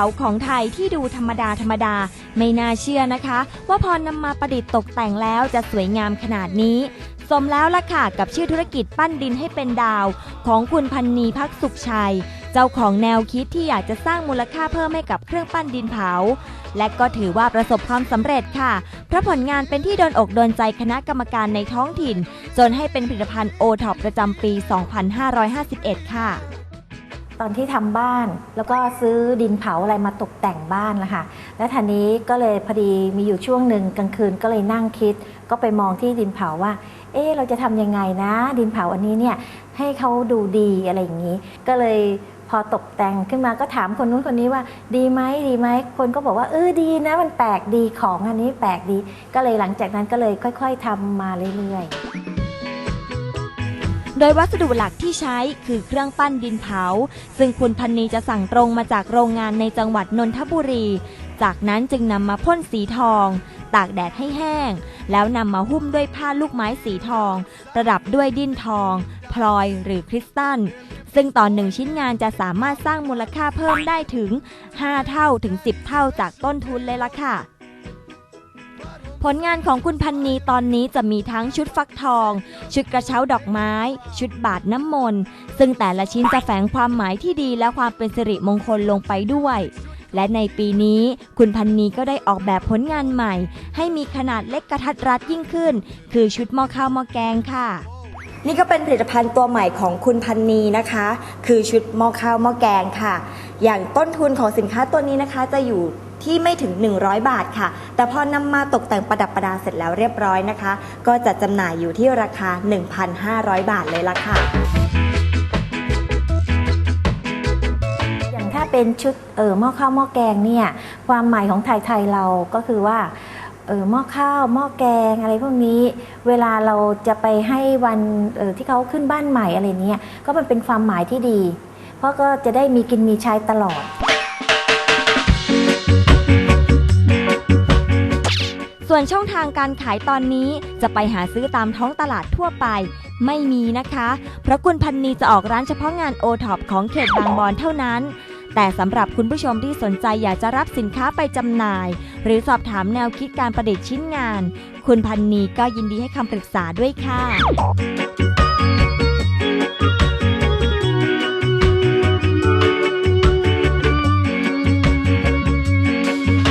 าของไทยที่ดูธรรมดาธรรมดา ไม่น่าเชื่อนะคะ ว่าพอนำมาประดิษฐ์ตกแต่งแล้วจะสวยงามขนาดนี้ สมแล้วล่ะค่ะกับชื่อธุรกิจปั้นดินให้เป็นดาว ของคุณพันนีพักสุขชัย เจ้าของแนวคิดที่อยากจะสร้างมูลค่าเพิ่มให้กับเครื่องปั้นดินเผา และก็ถือว่าประสบความสำเร็จค่ะเพราะผลงานเป็นที่โดนอกโดนใจคณะกรรมการในท้องถิ่น จนให้เป็นผลิตภัณฑ์โอท็อปประจำปี 2551 ค่ะ ตอนที่ทำบ้าน แล้วก็ซื้อดินเผาอะไรมาตกแต่งบ้านละค่ะแล้วทีนี้ก็เลยพอดีมีอยู่ช่วงหนึ่งกลางคืนก็เลยนั่งคิด ก็ไปมองที่ดินเผาว่า เอ๊ะเราจะทำยังไงนะ ดินเผาอันนี้เนี่ยให้เขาดูดีอะไรอย่างนี้ ก็เลยพอตกแต่งขึ้นมาก็ถามคนนู้นคนนี้ว่า ดีไหมดีไหมคนก็บอกว่าเออดีนะมันแปลกดีของอันนี้แปลกดี ก็เลยหลังจากนั้นก็เลยค่อย ๆทำมาเรื่อยๆ โดยวัสดุหลักที่ใช้คือเครื่องปั้นดินเผา ซึ่งคุณพันนีจะสั่งตรงมาจากโรงงานในจังหวัดนนทบุรี จากนั้นจึงนำมาพ่นสีทอง ตากแดดให้แห้ง แล้วนำมาหุ้มด้วยผ้าลูกไม้สีทอง ประดับด้วยดินทอง พลอยหรือคริสตัลซึ่งตอนหนึ่งชิ้นงานจะสามารถสร้างมูลค่าเพิ่มได้ถึง 5 เท่าถึง 10 เท่าจากต้นทุนเลยล่ะค่ะ ผลงานของคุณพันนีตอนนี้จะมีทั้งชุดฟักทอง ชุดกระเช้าดอกไม้ ชุดบาทน้ำมนต์ ซึ่งแต่ละชิ้นจะแฝงความหมายที่ดีและความเป็นสิริมงคลลงไปด้วย และในปีนี้คุณพันนีก็ได้ออกแบบผลงานใหม่ ให้มีขนาดเล็กกระทัดรัดยิ่งขึ้น คือชุดหม้อข้าวหม้อแกงค่ะนี่ก็เป็นผลิตภัณฑ์ตัวใหม่ของคุณพันนีนะคะ คือชุดหม้อข้าวหม้อแกงค่ะ อย่างต้นทุนของสินค้าตัวนี้นะคะจะอยู่ ที่ไม่ถึง 100 บาทค่ะ แต่พอนำมาตกแต่งประดับประดาเสร็จแล้วเรียบร้อยนะคะ ก็จะจำหน่ายอยู่ที่ราคา 1,500 บาทเลยละค่ะ อย่างถ้าเป็นชุดเออหม้อข้าวหม้อแกงเนี่ยความหมายของไทยๆเราก็คือว่าเออหม้อข้าวหม้อแกงอะไรพวกนี้ เวลาเราจะไปให้วันเออที่เขาขึ้นบ้านใหม่อะไรเนี้ยก็มันเป็นความหมายที่ดี เพราะก็จะได้มีกินมีใช้ตลอด ส่วนช่องทางการขายตอนนี้จะไปหาซื้อตามท้องตลาดทั่วไป ไม่มีนะคะ เพราะคุณพันนีจะออกร้านเฉพาะงานโอท็อปของเขตบางบอนเท่านั้น แต่สำหรับคุณผู้ชมที่สนใจอยากจะรับสินค้าไปจำหน่าย หรือสอบถามแนวคิดการประดิษฐ์ชิ้นงาน คุณพันนีก็ยินดีให้คำปรึกษาด้วยค่ะ